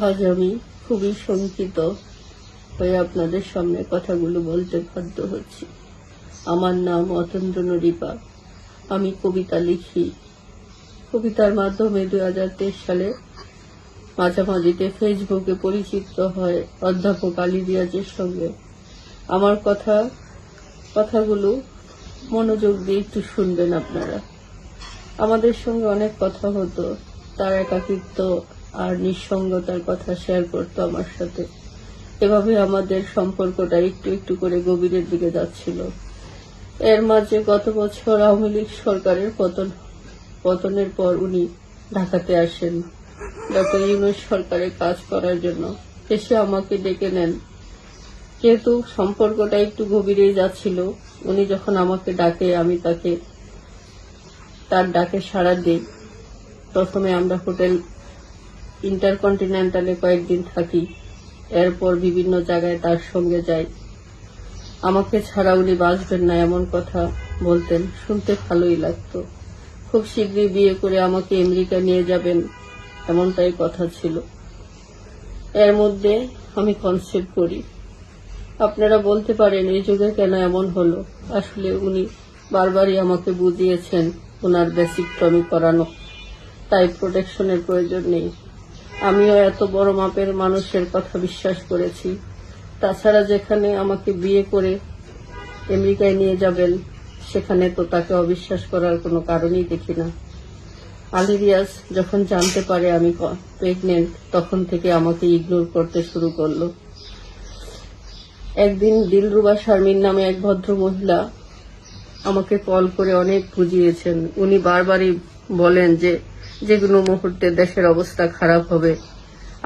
আজ আমি খুবই শঙ্কিত হয়ে আপনাদের সামনে কথাগুলো বলতে বাধ্য হচ্ছি। আমার নাম অতন্দ্র নরিপা। আমি কবিতা লিখি। কবিতার মাধ্যমে দু হাজার তেইশ সালে মাঝামাঝিতে ফেসবুকে পরিচিত হয় অধ্যাপক আলী রিয়াজের সঙ্গে। আমার কথা, কথাগুলো মনোযোগ দিয়ে একটু শুনবেন আপনারা। আমাদের সঙ্গে অনেক কথা হতো। তার একাকিত্ব আর নিঃসঙ্গতার কথা শেয়ার করতো আমার সাথে। এভাবে আমাদের সম্পর্কটা একটু একটু করে গভীরের দিকে যাচ্ছিল। এর মাঝে গত বছর আওয়ামী লীগ সরকারের পতন, পতনের পর উনি ঢাকাতে আসেন। ডক্টর ইউনুস সরকারের কাজ করার জন্য। এসে আমাকে ডেকে নেন। যেহেতু সম্পর্কটা একটু গভীরেই যাচ্ছিল, উনি যখন আমাকে ডাকে, আমি তাকে, তার ডাকে সাড়া দিই। প্রথমে আমরা হোটেল ইন্টারকন্টিনেন্টালে কয়েকদিন থাকি, এরপর বিভিন্ন জায়গায় তার সঙ্গে যাই। আমাকে ছাড়া উনি বাঁচবেন না এমন কথা বলতেন, শুনতে ভালোই লাগতো। খুব শীঘ্রই বিয়ে করে আমাকে আমেরিকা নিয়ে যাবেন, এমনটাই কথা ছিল। এর মধ্যে আমি কনসেপ্ট করি। আপনারা বলতে পারেন, এই যুগে কেন এমন হলো? আসলে উনি বারবারই আমাকে বুঝিয়েছেন, ওনার বেসিকটমি করানো। তাই প্রোটেকশনের প্রয়োজন নেই। আমিও এত বড় মাপের মানুষের কথা বিশ্বাস করেছি। তাছাড়া যেখানে আমাকে বিয়ে করে আমেরিকায় নিয়ে যাবেন, সেখানে তো তাকে অবিশ্বাস করার কোনো কারণই দেখি না। আলিরিয়াস যখন জানতে পারে আমি প্রেগনেন্ট তখন থেকে আমাকে ইগনোর করতে শুরু করল। একদিন দিলরুবা শারমিন নামে এক ভদ্র মহিলা আমাকে কল করে অনেক বুঝিয়েছেন। উনি বারবারই বলেন যে যে কোনো মুহূর্তে দেশের অবস্থা খারাপ হবে,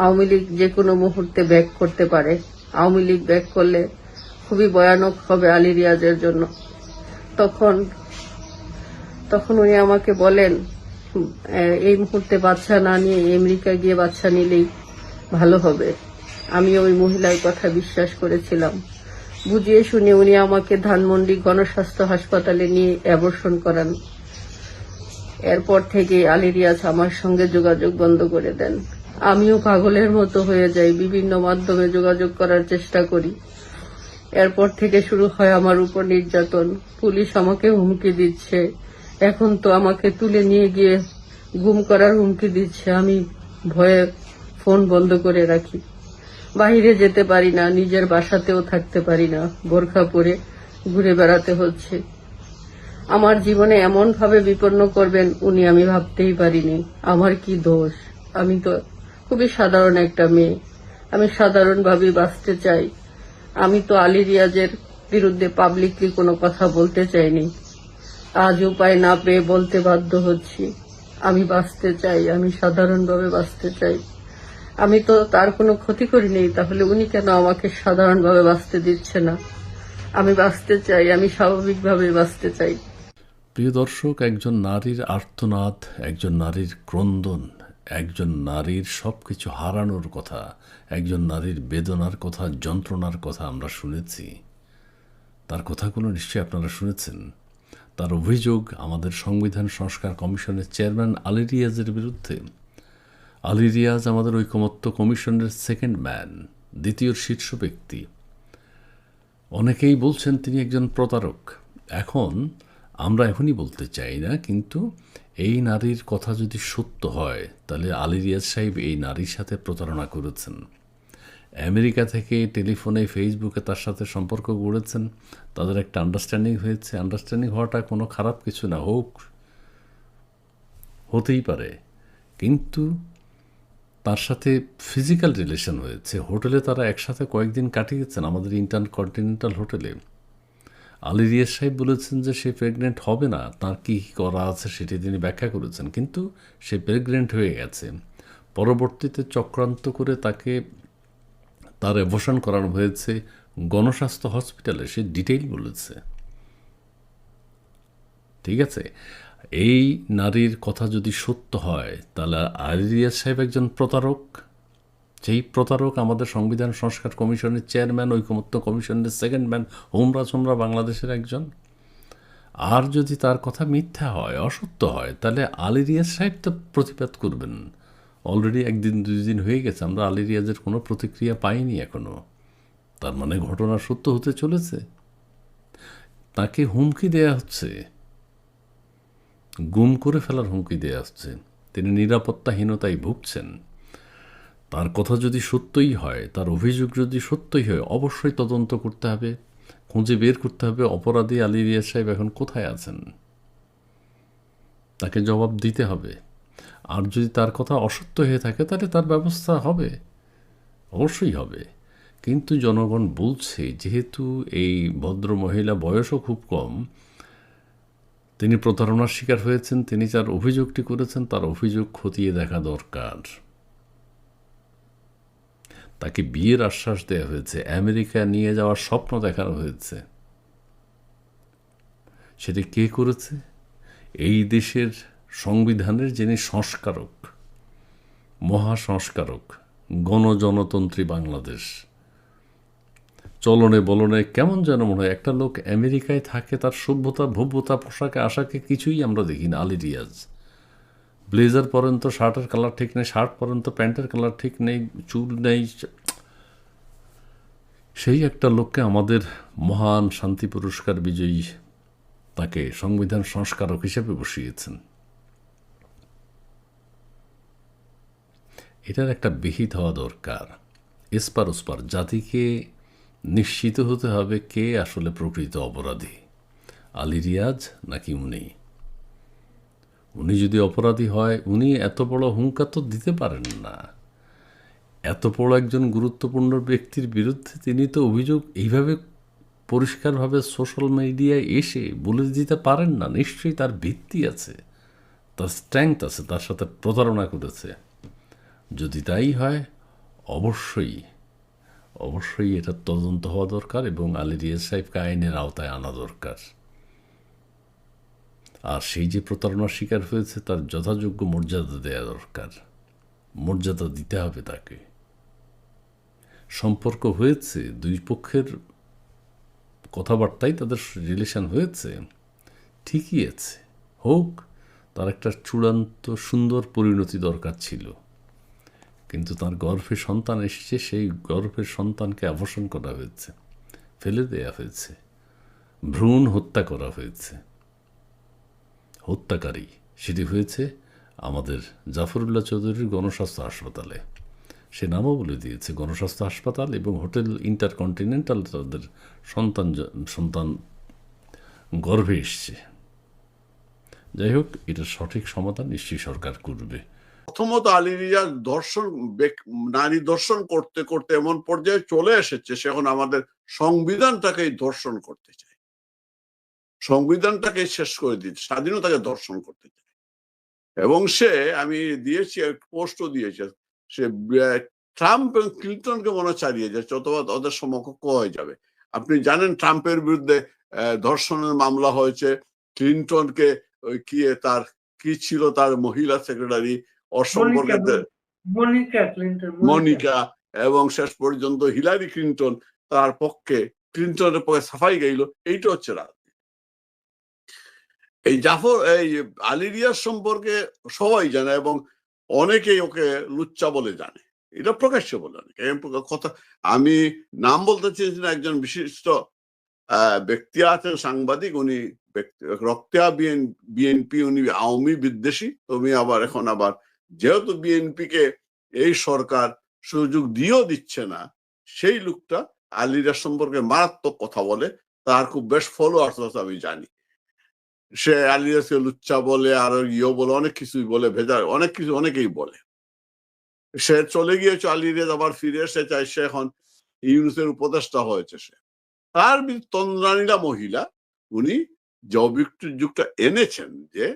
আওয়ামী লীগ যে কোনো মুহূর্তে ব্যাক করতে পারে। আওয়ামী লীগ ব্যাক করলে খুবই ভয়ানক হবে আলী রিয়াজের জন্য। তখন তখন উনি আমাকে বলেন এই মুহূর্তে বাচ্চা না নিয়ে আমেরিকা গিয়ে বাচ্চা নিলেই ভালো হবে। আমি ওই মহিলার কথা বিশ্বাস করেছিলাম। বুঝিয়ে শুনে উনি আমাকে ধানমন্ডি গণস্বাস্থ্য হাসপাতালে নিয়ে অ্যাবর্ষণ করান। এরপর থেকে আলী রিয়াজ আমার সঙ্গে যোগাযোগ বন্ধ করে দেন। আমিও পাগলের মতো হয়ে যাই, বিভিন্ন মাধ্যমে যোগাযোগ করার চেষ্টা করি। এরপর থেকে শুরু হয় আমার উপর নির্যাতন। পুলিশ আমাকে হুমকি দিচ্ছে। এখন তো আমাকে তুলে নিয়ে গিয়ে গুম করার হুমকি দিচ্ছে। আমি ভয়ে ফোন বন্ধ করে রাখি। বাইরে যেতে পারি না, নিজের বাসাতেও থাকতে পারি না। বোরখা পরে ঘুরে বেড়াতে হচ্ছে। আমার জীবনে এমন ভাবে বিপন্ন করবেন উনি আমি ভাবতেই পারিনি। আমার কি দোষ? আমি তো খুবই সাধারণ একটা মেয়ে। আমি সাধারণভাবে বাঁচতে চাই। আমি তো আলী রিয়াজের বিরুদ্ধে পাবলিকলি কোনো কথা বলতে চাইনি। আজ উপায় না পেয়ে বলতে বাধ্য হচ্ছি। আমি বাঁচতে চাই, আমি সাধারণভাবে বাঁচতে চাই। আমি তো তার কোনো ক্ষতি করিনি, তাহলে উনি কেন আমাকে সাধারণভাবে বাঁচতে দিচ্ছে না? আমি বাঁচতে চাই, আমি স্বাভাবিকভাবে বাঁচতে চাই। প্রিয় দর্শক, একজন নারীর আর্তনাদ, একজন নারীর ক্রন্দন, একজন নারীর সব কিছু হারানোর কথা, একজন নারীর বেদনার কথা, যন্ত্রণার কথা আমরা শুনেছি। তার কথাগুলো নিশ্চয়ই আপনারা শুনেছেন। তার অভিযোগ আমাদের সংবিধান সংস্কার কমিশনের চেয়ারম্যান আলী রিয়াজের বিরুদ্ধে। আলী রিয়াজ আমাদের ঐকমত্য কমিশনের সেকেন্ড ম্যান, দ্বিতীয় শীর্ষ ব্যক্তি। অনেকেই বলছেন তিনি একজন প্রতারক। এখন আমরা এখনই বলতে চাই না, কিন্তু এই নারীর কথা যদি সত্য হয়, তাহলে আলী রিয়াজ সাহেব এই নারীর সাথে প্রতারণা করেছেন। আমেরিকা থেকে টেলিফোনে, ফেসবুকে তার সাথে সম্পর্ক গড়েছেন। তাদের একটা আন্ডারস্ট্যান্ডিং হয়েছে। আন্ডারস্ট্যান্ডিং হওয়াটা কোনো খারাপ কিছু না, হোক, হতেই পারে। কিন্তু তার সাথে ফিজিক্যাল রিলেশন হয়েছে। হোটেলে তারা একসাথে কয়েকদিন কাটিয়েছেন, আমাদের ইন্টার কন্টিনেন্টাল হোটেলে। আলী সাহেব বলেছেন যে সে প্রেগনেন্ট হবে না, তার কি করা আছে সেটি তিনি ব্যাখ্যা করেছেন, কিন্তু সে প্রেগনেন্ট হয়ে গেছে। পরবর্তীতে চক্রান্ত করে তাকে তার অ্যাবর্শন করানো হয়েছে গণস্বাস্থ্য হসপিটালে, সে ডিটেইল বলেছে। ঠিক আছে? এই নারীর কথা যদি সত্য হয়, তাহলে আরিয়া সাহেব একজন প্রতারক। যেই প্রতারক আমাদের সংবিধান সংস্কার কমিশনের চেয়ারম্যান, ঐকমত্য কমিশনের সেকেন্ড ম্যান হোমরা সোমরা বাংলাদেশের একজন। আর যদি তার কথা মিথ্যা হয়, অসত্য হয়, তাহলে আলিরিয়া সাহেব তো প্রতিবাদ করবেন। অলরেডি একদিন দুই দিন হয়ে গেছে, আমরা আলী রিয়াজের কোনো প্রতিক্রিয়া পাইনি এখনও তার মানে ঘটনা সত্য হতে চলেছে। তাকে হুমকি দেয়া হচ্ছে। গুম করে ফেলার হুমকি দেয়া হচ্ছে। তিনি নিরাপত্তাহীনতায় ভুগছেন। তার কথা যদি সত্যই হয়, তার অভিযোগ যদি সত্যই হয়, অবশ্যই তদন্ত করতে হবে। খুঁজে বের করতে হবে। অপরাধী আলী রিয়াজ সাহেব এখন কোথায় আছেন? তাকে জবাব দিতে হবে। আর যদি তার কথা অসত্য হয়ে থাকে, তাহলে তার ব্যবস্থা হবে। অবশ্যই হবে। কিন্তু জনগণ বলছে, যেহেতু এই ভদ্র মহিলা বয়সও খুব কম, তিনি প্রতারণার শিকার হয়েছেন, তিনি যার অভিযোগটি করেছেন, তার অভিযোগ খতিয়ে দেখা দরকার। তাকে বিয়ের আশ্বাস দেওয়া হয়েছে। আমেরিকা নিয়ে যাওয়ার স্বপ্ন দেখানো হয়েছে। সেটি কে করেছে? এই দেশের সংবিধানের যিনি সংস্কারক, মহাসংস্কারক, গণজনতন্ত্রী বাংলাদেশ। চলনে বলনে কেমন যেন মনে হয়, একটা লোক আমেরিকায় থাকে, তার সভ্যতা, ভব্যতা, পোশাকে, আশাকে কিছুই আমরা দেখি না। আলী রিয়াজ। ব্লেজার পরেন তো শার্টের কালার ঠিক নেই, শার্ট পরেন তো প্যান্টের কালার ঠিক নেই, চুল নেই। সেই একটা লোককে আমাদের মহান শান্তি পুরস্কার বিজয়ী তাকে সংবিধান সংস্কারক হিসেবে বসিয়েছেন। এটার একটা বিহিত হওয়া দরকার। এসপার ওসপার, জাতিকে নিশ্চিত হতে হবে কে আসলে প্রকৃত অপরাধী, আলী রিয়াজ নাকি উনি? উনি যদি অপরাধী হয়, উনি এত বড় হুঙ্কার তো দিতে পারেন না। এত বড় একজন গুরুত্বপূর্ণ ব্যক্তির বিরুদ্ধে তিনি তো অভিযোগ এইভাবে পরিষ্কারভাবে সোশ্যাল মিডিয়ায় এসে বলে দিতে পারেন না। নিশ্চয়ই তার ভিত্তি আছে, তার স্ট্রেংথ আছে, তার সাথে প্রতারণা করেছে। যদি তাই হয়, অবশ্যই অবশ্যই এটা তদন্ত হওয়া দরকার এবং আলী রিয়াজ সাহেবকে আইনের আওতায় আনা দরকার। আর সেই যে প্রতারণার শিকার হয়েছে তার যথাযোগ্য মর্যাদা দেওয়া দরকার। মর্যাদা দিতে হবে তাকে। সম্পর্ক হয়েছে, দুই পক্ষের কথাবার্তাই তাদের রিলেশন হয়েছে। ঠিকই আছে। হোক, তার একটা চূড়ান্ত সুন্দর পরিণতি দরকার ছিল। কিন্তু তার গর্ভে সন্তান এসেছে, সেই গর্ভের সন্তানকে আবর্ষণ করা হয়েছে, ফেলে দেয়া হয়েছে। ভ্রূণ হত্যা করা হয়েছে। হত্যাকারী। সেটি হয়েছে আমাদের জাফরুল্লাহ চৌধুরীর গণস্বাস্থ্য হাসপাতালে। সে নামও বলে দিয়েছে, গণস্বাস্থ্য হাসপাতাল এবং হোটেল ইন্টারকন্টিনেন্টাল তাদের সন্তান সন্তান গর্ভে এসছে। যাই হোক এটার সঠিক সমাধান নিশ্চয়ই সরকার করবে। প্রথমত আলী রিয়াজ দর্শন নারী দর্শন করতে করতে এমন পর্যায়ে চলে এসেছে, সে এখন আমাদের সংবিধানটাকেই দর্শন করতে চায়। সংবিধানটাকে শেষ করে দিচ্ছে স্বাধীনতাকে দর্শন করতে চায়। এবং সে আমি দিয়েছি পোস্টও দিয়েছে সে ট্রাম্প এবং ক্লিন্টনকে মনে চালিয়ে যাচ্ছে অথবা ওদের সমকক্ষ হয়ে যাবে। আপনি জানেন ট্রাম্পের বিরুদ্ধে ধর্ষণের মামলা হয়েছে ক্লিন্টনকে ওই কি তার কি ছিল তার মহিলা সেক্রেটারি ওর সম্পর্কে তে- মনিকা এবং শেষ পর্যন্ত হিলারি ক্লিন্টন তার পক্ষে ক্লিন্টনের পক্ষে সাফাই গাইল এইটা হচ্ছে রাজনীতি এই জাফর, এই আলিরিয়ার সম্পর্কে সবাই জানে এবং অনেকেই ওকে লুচ্চা বলে জানে। এটা প্রকাশ্য বলে কথা আমি নাম বলতে চেয়েছি না, একজন বিশিষ্ট ব্যক্তি আছেন, সাংবাদিক। উনি রক্তিয়া বিএনপি, উনি আওয়ামী বিদ্বেষী। তুমি আবার, এখন আবার যেহেতু বিএনপি কে এই সরকার সুযোগ দিয়েও দিচ্ছে না, সেই লোকটা আলিরা সম্পর্কে মারাত্মক কথা বলে, তার খুব বেশ ফলোয়ার্স আছে আমি জানি। সে আলিরাসকে লুচ্চা বলে, আর ইয়ে বলে, অনেক কিছুই বলে ভেজা অনেক কিছু, অনেকেই বলে। সে চলে গিয়েছে আলিরাজ আবার ফিরে এসে চাই সে এখন ইউনুসের উপদেষ্টা হয়েছে সে। তার তন্দ্রানীলা মহিলা, উনি যে অভিযুক্তটা এনেছেন যে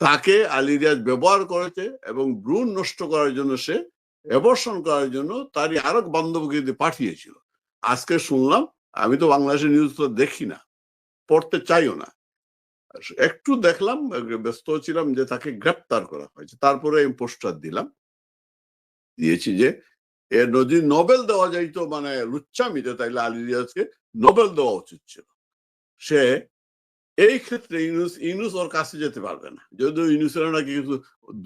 তাকে আলিরিয়াজ ব্যবহার করেছে এবং ভ্রূণ নষ্ট করার জন্য সে অ্যাবর্ষণ করার জন্য তারই আরেক বান্ধবকে পাঠিয়েছিল। আজকে শুনলাম, আমি তো বাংলাদেশের নিউজ তো দেখি না, পড়তে চাইও না। একটু দেখলাম ব্যস্ত ছিলাম যে তাকে গ্রেপ্তার করা হয়েছে। তারপরে আমি পোস্টার দিলাম। দিয়েছি যে এর যদি নোবেল দেওয়া যাইতো মানে লুচ্চামিতে, তাইলে আলী রিয়াজকে নোবেল দেওয়া উচিত ছিল। সে এই ক্ষেত্রে ইউনুস ইউনুস ওর কাছে যেতে পারবে না। যদিও ইউনুসের নাকি কিছু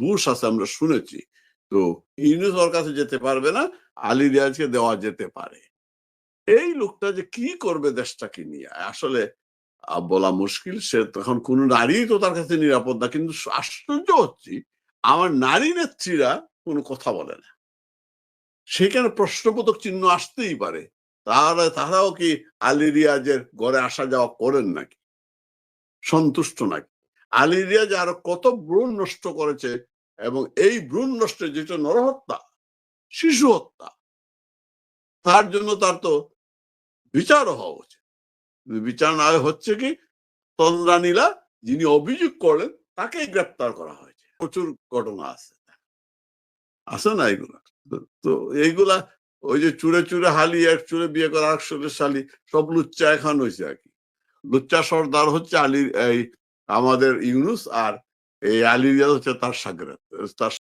দোষ আছে, আমরা শুনেছি। তো ইউনুস ওর কাছে যেতে পারবে না, আলী রিয়াজকে দেওয়া যেতে পারে। এই লোকটা যে কি করবে দেশটাকে নিয়ে? আসলে বলা মুশকিল। সে তখন কোন নারী তো তার কাছে নিরাপদ না। কিন্তু আশ্চর্য হচ্ছি, আমার নারী নেত্রীরা কোনো কথা বলে না। সেখানে প্রশ্নবোধক চিহ্ন আসতেই পারে? তাহলে তারাও কি আলী রিয়াজের ঘরে আসা যাওয়া করেন নাকি? সন্তুষ্ট নাকি? আলী রিয়াজ আরও কত ভ্রূণ নষ্ট করেছে এবং এই ভ্রূণ নষ্টের যেটা নরহত্যা, শিশু হত্যা, তার জন্য তার তো বিচার হওয়া উচিত। কিন্তু বিচার না হচ্ছে কি তন্দ্রানীলা যিনি অভিযোগ করলেন তাকে গ্রেপ্তার করা হয়েছে। প্রচুর ঘটনা আছে। আছে না এগুলা? তো- এইগুলা ওই যে চুরে চুরে হালি, এক চুরে বিয়ে করা এক চুরে শালি, সব লুচ্চা এখন হয়েছে আর কি। লুচ্চা সর্দার হচ্ছে আলী, এই আমাদের ইউনুস আর এই আলী হচ্ছে তার সাগরে তার